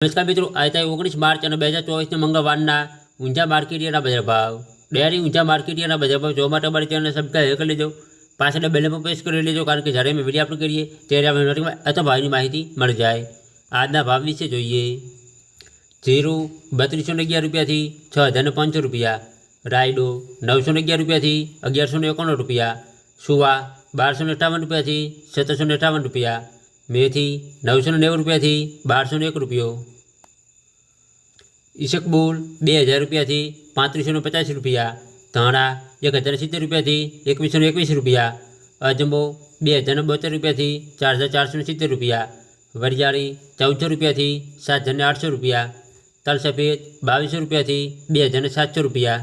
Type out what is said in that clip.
નમસ્કાર મિત્રો આજે ઓગણીસ માર્ચ અને બે હજાર ચોવીસના મંગળવારના ઊંઝા માર્કેટિયાના બજાર ભાવ ડેરી ઊંઝા માર્કેટિયાના બજાર ભાવ જોવા માટે અમારી ચેનલને સબસ્ક્રાઈબ કરી લેજો પાછળ બેલ પર પ્રેસ કરી લેજો કારણ કે જ્યારે અમે વિડીયો અપલોડ કરીએ ત્યારે અમે નોટિફિકેશન અથવા ભાવની માહિતી મળી જાય આજના ભાવ વિશે જોઈએ જીરું બત્રીસો ને અગિયાર રૂપિયાથી છ હજાર ને પાંચસો રૂપિયા રાયડો નવસો ને અગિયાર રૂપિયાથી અગિયારસો ને એકાણું રૂપિયા સુવા બારસો ને અઠાવન રૂપિયાથી સત્તરસો ને અઠાવન રૂપિયા મેથી નવસો ને નેવું રૂપિયાથી બારસો ને એક રૂપિયો ઈશકબુલ બે હજાર રૂપિયાથી પાંત્રીસો ને પચાસ રૂપિયા ધાણા એક હજાર સિત્તેર રૂપિયાથી એકવીસો ને એકવીસ રૂપિયા અજમો બે હજાર ને બોતેર રૂપિયાથી ચાર હજાર ચારસો ને સિત્તેર રૂપિયા વરિયાળી ચૌદસો રૂપિયાથી સાત હજાર ને આઠસો રૂપિયા તલ સફેદ બાવીસો રૂપિયાથી બે હજાર ને સાતસો રૂપિયા